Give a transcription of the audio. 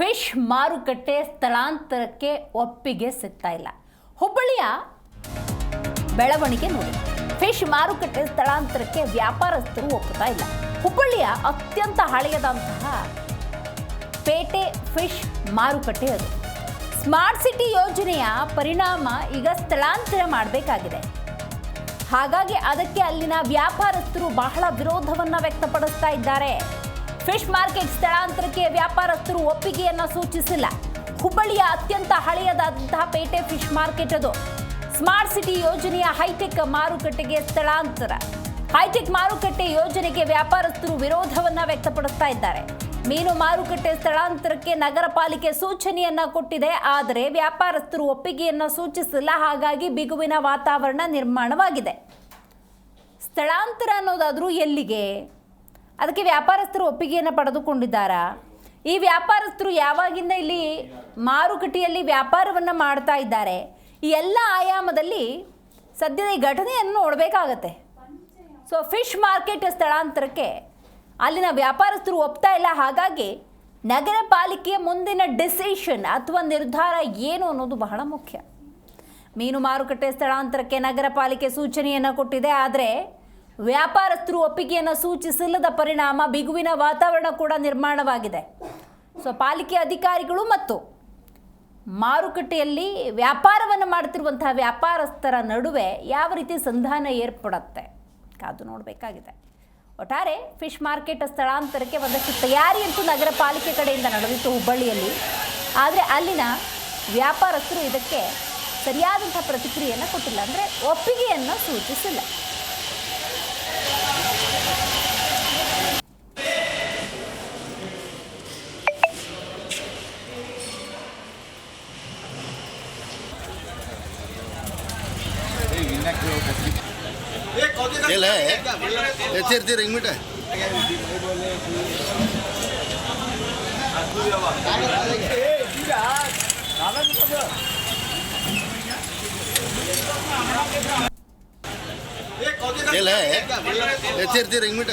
Fish ಮಾರುಕಟ್ಟೆ ಸ್ಥಳಾಂತರಕ್ಕೆ ಒಪ್ಪಿಗೆ ಸಿಗ್ತಾ ಇಲ್ಲ. ಹುಬ್ಬಳ್ಳಿಯ ಬೆಳವಣಿಗೆ ನೋಡಿ. ಫಿಶ್ ಮಾರುಕಟ್ಟೆ ಸ್ಥಳಾಂತರಕ್ಕೆ ವ್ಯಾಪಾರಸ್ಥರು ಒಪ್ಪುತ್ತಾ ಇಲ್ಲ. ಹುಬ್ಬಳ್ಳಿಯ ಅತ್ಯಂತ ಹಳೆಯದಂತಹ ಪೇಟೆ ಫಿಶ್ ಮಾರುಕಟ್ಟೆ ಅದು. ಸ್ಮಾರ್ಟ್ ಸಿಟಿ ಯೋಜನೆಯ ಪರಿಣಾಮ ಈಗ ಸ್ಥಳಾಂತರ ಮಾಡಬೇಕಾಗಿದೆ. ಹಾಗಾಗಿ ಅದಕ್ಕೆ ಅಲ್ಲಿನ ವ್ಯಾಪಾರಸ್ಥರು ಬಹಳ ವಿರೋಧವನ್ನು ವ್ಯಕ್ತಪಡಿಸ್ತಾ ಇದ್ದಾರೆ. ಫಿಶ್ ಮಾರ್ಕೆಟ್ ಸ್ಥಳಾಂತರಕ್ಕೆ ವ್ಯಾಪಾರಸ್ಥರು ಒಪ್ಪಿಗೆಯನ್ನ ಸೂಚಿಸಿಲ್ಲ. ಹುಬ್ಬಳ್ಳಿಯ ಅತ್ಯಂತ ಹಳೆಯದಾದಂತಹ ಪೇಟೆ ಫಿಶ್ ಮಾರ್ಕೆಟ್ ಅದು. ಸ್ಮಾರ್ಟ್ ಸಿಟಿ ಯೋಜನೆಯ ಹೈಟೆಕ್ ಮಾರುಕಟ್ಟೆಗೆ ಸ್ಥಳಾಂತರ. ಹೈಟೆಕ್ ಮಾರುಕಟ್ಟೆ ಯೋಜನೆಗೆ ವ್ಯಾಪಾರಸ್ಥರು ವಿರೋಧವನ್ನ ವ್ಯಕ್ತಪಡಿಸ್ತಾ ಇದ್ದಾರೆ. ಮೀನು ಮಾರುಕಟ್ಟೆ ಸ್ಥಳಾಂತರಕ್ಕೆ ನಗರ ಪಾಲಿಕೆ ಸೂಚನೆಯನ್ನ ಕೊಟ್ಟಿದೆ. ಆದರೆ ವ್ಯಾಪಾರಸ್ಥರು ಒಪ್ಪಿಗೆಯನ್ನ ಸೂಚಿಸಿಲ್ಲ. ಹಾಗಾಗಿ ಬಿಗುವಿನ ವಾತಾವರಣ ನಿರ್ಮಾಣವಾಗಿದೆ. ಸ್ಥಳಾಂತರ ಅನ್ನೋದಾದರೂ ಎಲ್ಲಿಗೆ? ಅದಕ್ಕೆ ವ್ಯಾಪಾರಸ್ಥರು ಒಪ್ಪಿಗೆಯನ್ನು ಪಡೆದುಕೊಂಡಿದ್ದಾರಾ? ಈ ವ್ಯಾಪಾರಸ್ಥರು ಯಾವಾಗಿಂದ ಇಲ್ಲಿ ಮಾರುಕಟ್ಟೆಯಲ್ಲಿ ವ್ಯಾಪಾರವನ್ನು ಮಾಡ್ತಾ ಇದ್ದಾರೆ? ಈ ಎಲ್ಲ ಆಯಾಮದಲ್ಲಿ ಸದ್ಯದ ಈ ಘಟನೆಯನ್ನು ನೋಡಬೇಕಾಗತ್ತೆ. ಸೊ ಫಿಶ್ ಮಾರ್ಕೆಟ್ ಸ್ಥಳಾಂತರಕ್ಕೆ ಅಲ್ಲಿನ ವ್ಯಾಪಾರಸ್ಥರು ಒಪ್ತಾ ಇಲ್ಲ. ಹಾಗಾಗಿ ನಗರ ಪಾಲಿಕೆಯ ಮುಂದಿನ ಡಿಸಿಷನ್ ಅಥವಾ ನಿರ್ಧಾರ ಏನು ಅನ್ನೋದು ಬಹಳ ಮುಖ್ಯ. ಮೀನು ಮಾರುಕಟ್ಟೆ ಸ್ಥಳಾಂತರಕ್ಕೆ ನಗರ ಪಾಲಿಕೆ ಸೂಚನೆಯನ್ನು ಕೊಟ್ಟಿದೆ. ಆದರೆ ವ್ಯಾಪಾರಸ್ಥರು ಒಪ್ಪಿಗೆಯನ್ನು ಸೂಚಿಸಿಲ್ಲದ ಪರಿಣಾಮ ಬಿಗುವಿನ ವಾತಾವರಣ ಕೂಡ ನಿರ್ಮಾಣವಾಗಿದೆ. ಸೊ ಪಾಲಿಕೆ ಅಧಿಕಾರಿಗಳು ಮತ್ತು ಮಾರುಕಟ್ಟೆಯಲ್ಲಿ ವ್ಯಾಪಾರವನ್ನು ಮಾಡ್ತಿರುವಂತಹ ವ್ಯಾಪಾರಸ್ಥರ ನಡುವೆ ಯಾವ ರೀತಿ ಸಂಧಾನ ಏರ್ಪಡುತ್ತೆ? ಕಾದು ನೋಡಬೇಕಾಗಿದೆ. ಒಟ್ಟಾರೆ, ಫಿಶ್ ಮಾರ್ಕೆಟ್ ಸ್ಥಳಾಂತರಕ್ಕೆ ಒಂದಷ್ಟು ತಯಾರಿ ಅಂತೂ ನಗರ ಪಾಲಿಕೆ ಕಡೆಯಿಂದ ನಡೆದಿತ್ತು ಹುಬ್ಬಳ್ಳಿಯಲ್ಲಿ. ಆದರೆ ಅಲ್ಲಿನ ವ್ಯಾಪಾರಸ್ಥರು ಇದಕ್ಕೆ ಸರಿಯಾದಂಥ ಪ್ರತಿಕ್ರಿಯೆಯನ್ನು ಕೊಟ್ಟಿಲ್ಲ. ಅಂದರೆ ಒಪ್ಪಿಗೆಯನ್ನು ಸೂಚಿಸಿಲ್ಲ. ಇಲ್ಲ ಎಚ್ಚಿರ್ತೀರಿ ಹಿಂಗ್ ಬಿಟ್ಟ? ಇಲ್ಲ ಎಚ್ಚಿರ್ತೀರಿ ಹಿಂಗ್ ಬಿಟ್ಟ?